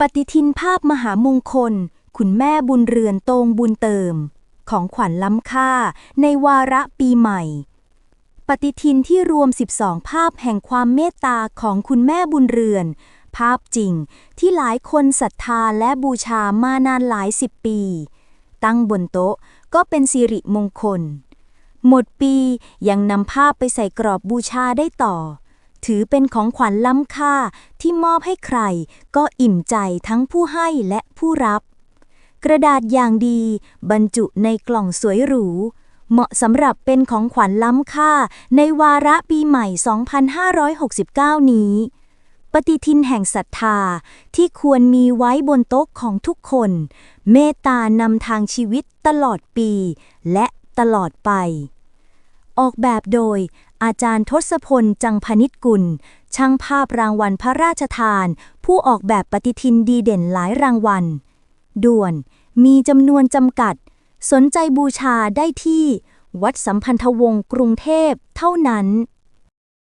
ปฏิทินภาพมหามงคล คุณแม่บุญเรือนโตงบุญเติม ของขวัญล้ำค่าในวาระปีใหม่ ปฏิทินที่รวม 12 ภาพแห่งความเมตตาของคุณแม่บุญเรือน ภาพจริงที่หลายคนศรัทธาและบูชามานานหลายสิบปี ตั้งบนโต๊ะก็เป็นสิริมงคล หมดปียังนำภาพไปใส่กรอบบูชาได้ต่อ ถือเป็นของขวัญล้ำค่าที่มอบให้ใคร ก็อิ่มใจทั้งผู้ให้และผู้รับ กระดาษอย่างดี บรรจุในกล่องสวยหรู เหมาะสำหรับเป็นของขวัญล้ำค่า ในวาระปีใหม่ 2569 นี้ ปฏิทินแห่งศรัทธาที่ควรมีไว้บนโต๊ะของทุกคน เมตตานำทางชีวิตตลอดปี และตลอดไป ออกแบบโดย อาจารย์ทศพลจังพนิตกุล ช่างภาพรางวัลพระราชทาน ผู้ออกแบบปฏิทินดีเด่นหลายรางวัล ด่วน มีจำนวนจำกัด สนใจบูชาได้ที่ วัดสัมพันธวงศ์กรุงเทพเท่านั้น